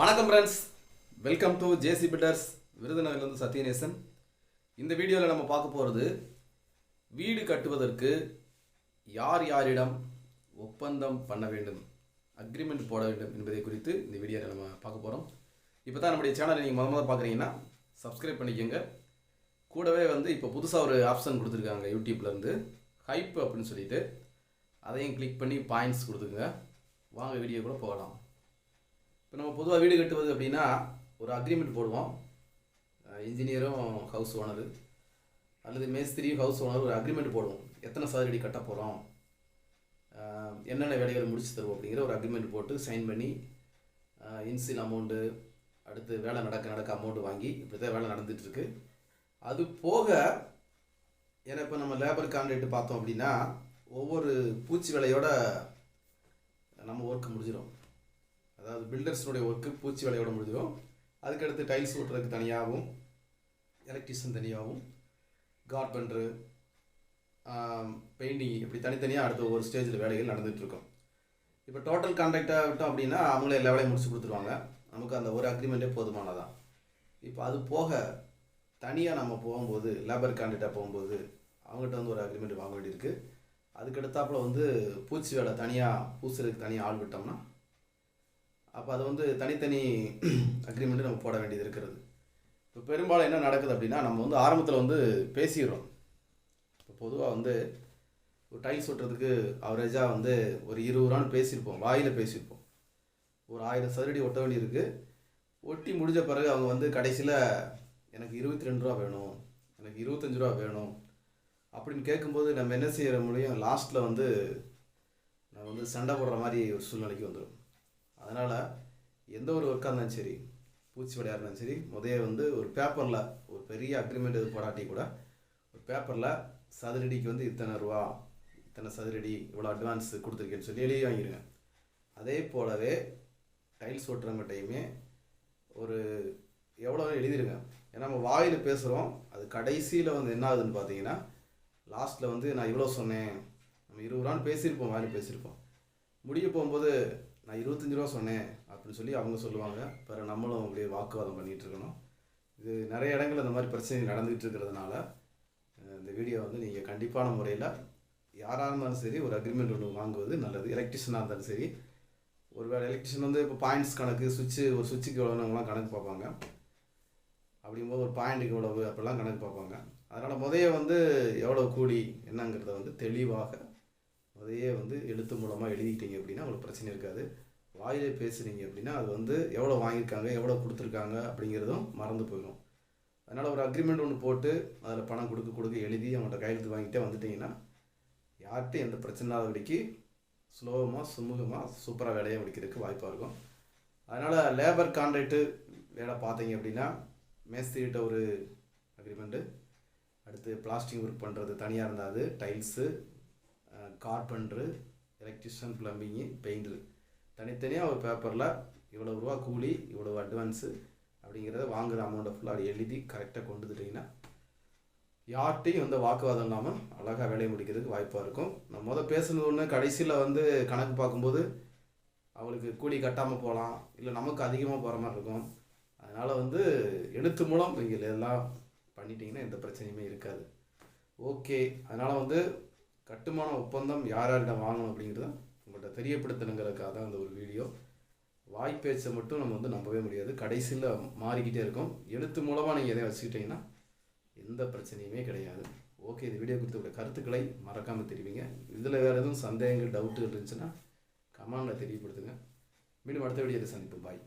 வணக்கம் friends welcome to JC builders விருதுநகர்லேருந்து Sathyanesan. இந்த வீடியோவில் நம்ம பார்க்க போகிறது வீடு கட்டுவதற்கு யார் யாரிடம் ஒப்பந்தம் பண்ண வேண்டும் அக்ரிமெண்ட் போட வேண்டும் என்பதை குறித்து இந்த வீடியோவில் நம்ம பார்க்க போகிறோம் இப்போ தான் நம்முடைய சேனலை நீங்கள் முத முதல் பார்க்குறீங்கன்னா சப்ஸ்கிரைப் பண்ணிக்கோங்க. கூடவே வந்து இப்போ புதுசாக ஒரு ஆப்ஷன் கொடுத்துருக்காங்க யூடியூப்லேருந்து ஹைப் அப்படின்னு சொல்லிட்டு அதையும் கிளிக் பண்ணி பாயிண்ட்ஸ் கொடுத்துங்க வாங்க வீடியோ கூட போகலாம். இப்போ நம்ம பொதுவாக வீடு கட்டுவது அப்படின்னா ஒரு அக்ரிமெண்ட் போடுவோம். இன்ஜினியரும் ஹவுஸ் ஓனரு அல்லது மேஸ்திரியும் ஹவுஸ் ஓனர் ஒரு அக்ரிமெண்ட் போடுவோம். எத்தனை சதுரடி கட்ட போகிறோம் என்னென்ன வேலைகள் முடிச்சு தருவோம் அப்படிங்கிற ஒரு அக்ரிமெண்ட் போட்டு சைன் பண்ணி இன்சில் அமௌண்ட்டு அடுத்து வேலை நடக்க நடக்க அமௌண்ட் வாங்கி இப்படி தான் வேலை நடந்துகிட்ருக்கு அது போக ஏன்னா இப்போ நம்ம லேபர் கான்ட்ராக்ட் பார்த்தோம் அப்படின்னா ஒவ்வொரு பூச்சி வேலையோட நம்ம ஒர்க் முடிஞ்சிடும் அதாவது பில்டர்ஸினுடைய ஒர்க்கு பூச்சி வேலையோட முடிஞ்சிடும் அதுக்கடுத்து டைல்ஸ் ஓட்டுறதுக்கு தனியாகவும் எலக்ட்ரிஷியன் தனியாகவும் கார்பெண்டரு பெயிண்டிங் இப்படி தனித்தனியாக அடுத்த ஒவ்வொரு ஸ்டேஜில் வேலைகள் நடந்துகிட்ருக்கோம் இப்போ டோட்டல் கான்ட்ராக்டாக விட்டோம் அப்படின்னா அவங்களே எல்லா வேலையும் முடிச்சு கொடுத்துருவாங்க. நமக்கு அந்த ஒரு அக்ரிமெண்ட்டே போதுமானதான் இப்போ அது போக தனியாக நம்ம போகும்போது லேபர் கான்ட்ராக்டாக போகும்போது அவங்ககிட்ட வந்து ஒரு அக்ரிமெண்ட் வாங்க வேண்டியிருக்கு. அதுக்கடுத்தாப்புல வந்து பூச்சி வேலை தனியாக பூசுறதுக்கு தனியாக ஆள் விட்டோம்னா அப்போ அது வந்து தனித்தனி அக்ரிமெண்ட்டு நம்ம போட வேண்டியது இருக்கிறது. இப்போ பெரும்பாலும் என்ன நடக்குது அப்படின்னா நம்ம வந்து ஆரம்பத்தில் வந்து பேசிடுறோம். இப்போ பொதுவாக வந்து ஒரு டைல்ஸ் ஒட்டுறதுக்கு அவரேஜாக வந்து ஒரு இருபது ரூபான்னு பேசியிருப்போம். வாயில் பேசியிருப்போம். ஒரு ஆயிரம் சதுரடி ஒட்ட வேண்டியிருக்கு. ஒட்டி முடிஞ்ச பிறகு அவங்க வந்து கடைசியில் எனக்கு இருபத்தி ரெண்டு ரூபா வேணும். எனக்கு இருபத்தஞ்சு ரூபா வேணும். அப்படின்னு கேட்கும்போது நம்ம என்ன செய்கிற முடியும் லாஸ்ட்டில் வந்து நம்ம வந்து சண்டை போடுற மாதிரி ஒரு சூழ்நிலைக்கு வந்துடும் அதனால் எந்த ஒரு ஒர்க்காக இருந்தாலும் சரி பூச்சி வேலையாக இருந்தாலும் சரி முதைய வந்து ஒரு பேப்பரில் ஒரு பெரிய அக்ரிமெண்ட் இது போடாட்டி கூட ஒரு பேப்பரில் சதுரடிக்கு வந்து இத்தனை ரூபா இத்தனை சதுரடி இவ்வளோ அட்வான்ஸ் கொடுத்துருக்கேன்னு சொல்லி எழுதி வாங்கிடுங்க அதே போலவே டைல்ஸ் ஓட்டுறவங்ககிட்டையுமே ஒரு எவ்வளோ எழுதிருங்க. ஏன்னா நம்ம வாயில் பேசுகிறோம் அது கடைசியில் வந்து என்ன ஆகுதுன்னு பார்த்தீங்கன்னா லாஸ்ட்டில் வந்து நான் இவ்வளோ சொன்னேன். நம்ம இருபது ரூபான்னு பேசியிருப்போம் வாயில் பேசியிருப்போம். முடிய போகும்போது நான் இருபத்தஞ்சி ரூபா சொன்னேன் அப்படின்னு சொல்லி அவங்க சொல்லுவாங்க. பிற நம்மளும் அப்படியே வாக்குவாதம் பண்ணிகிட்டு இருக்கணும். இது நிறைய இடங்கள் இந்த மாதிரி பிரச்சனை நடந்துகிட்டு இருக்கிறதுனால இந்த வீடியோ வந்து நீங்கள் கண்டிப்பான முறையில் யாராக இருந்தாலும் சரி ஒரு அக்ரிமெண்ட் ஒன்று வாங்குவது நல்லது. எலக்ட்ரிஷனாக இருந்தாலும் சரி. ஒருவேளை எலக்ட்ரிஷன் வந்து இப்போ பாயிண்ட்ஸ் கணக்கு சுவிட்சு ஒரு சுவிட்சுக்கு எவ்வளோனுங்களாம் கணக்கு பார்ப்பாங்க. அப்படிங்கும்போது ஒரு பாயிண்ட்டுக்கு எவ்வளவு அப்படிலாம் கணக்கு பார்ப்பாங்க. அதனால் முதைய வந்து எவ்வளோ கூலி என்னங்கிறத வந்து தெளிவாக அதையே வந்து எழுத்து மூலமாக எழுதிக்கிட்டீங்க அப்படின்னா உங்களுக்கு பிரச்சனை இருக்காது. வாயிலே பேசுனீங்க அப்படின்னா அது வந்து எவ்வளோ வாங்கியிருக்காங்க எவ்வளோ கொடுத்துருக்காங்க அப்படிங்கிறதும் மறந்து போயிடும். அதனால் ஒரு அக்ரிமெண்ட் ஒன்று போட்டு அதில் பணம் கொடுக்க கொடுக்க எழுதி அவங்கள்ட்ட கையெழுத்து வாங்கிட்டே வந்துட்டிங்கன்னா யார்கிட்டையும் எந்த பிரச்சனை இல்லாதபடிக்கு ஸ்லோவமாக சுமூகமாக சூப்பராக வேலையை முடிக்கிறதுக்கு வாய்ப்பாக இருக்கும். அதனால் லேபர் கான்ட்ராக்ட்டு வேலை பார்த்தீங்க அப்படின்னா மேஸ்திரிகிட்ட ஒரு அக்ரிமெண்ட்டு அடுத்து பிளாஸ்டிக் ஒர்க் பண்ணுறது தனியாக இருந்தால் அது tiles carpenter electrician plumbing painter. தனித்தனியாக ஒரு பேப்பரில் இவ்வளோ ரூபா கூலி இவ்வளோ அட்வான்ஸு அப்படிங்கிறத வாங்குகிற அமௌண்ட்டை ஃபுல்லாக எழுதி கரெக்டாக கொண்டு வந்துட்டிங்கன்னா யார்கிட்டையும் வந்து வாக்குவாதம் இல்லாமல் அழகாக வேலையை முடிக்கிறதுக்கு வாய்ப்பாக இருக்கும். நம்ம முதல் பேசுனது ஒன்று கடைசியில் வந்து கணக்கு பார்க்கும்போது அவளுக்கு கூலி கட்டாமல் போகலாம் இல்லை நமக்கு அதிகமாக போகிற மாதிரி இருக்கும். அதனால் வந்து எழுத்து மூலம் நீங்கள் எல்லாம் பண்ணிட்டீங்கன்னா எந்த பிரச்சனையுமே இருக்காது. ஓகே. அதனால் வந்து கட்டுமான ஒப்பந்தம் யார் யார்கிட்ட வாங்கணும் அப்படிங்கிறத உங்கள்கிட்ட தெரியப்படுத்தணுங்கிறதுக்காக தான் அந்த ஒரு வீடியோ. வாய்ப்பேச்சை மட்டும் நம்ம வந்து நம்பவே முடியாது. கடைசியில் மாறிக்கிட்டே இருக்கும். எழுத்து மூலமாக நீங்கள் எதையும் வச்சுக்கிட்டிங்கன்னா எந்த பிரச்சனையுமே கிடையாது. ஓகே இந்த வீடியோ குறித்த கருத்துக்களை மறக்காமல் தெரிவிங்க. இதில் வேறு எதுவும் சந்தேகங்கள் டவுட்டு இருந்துச்சுன்னா கமெண்டில் தெரியப்படுத்துங்க. மீண்டும் அடுத்த வீடியோவில் சந்திப்போம். பாய்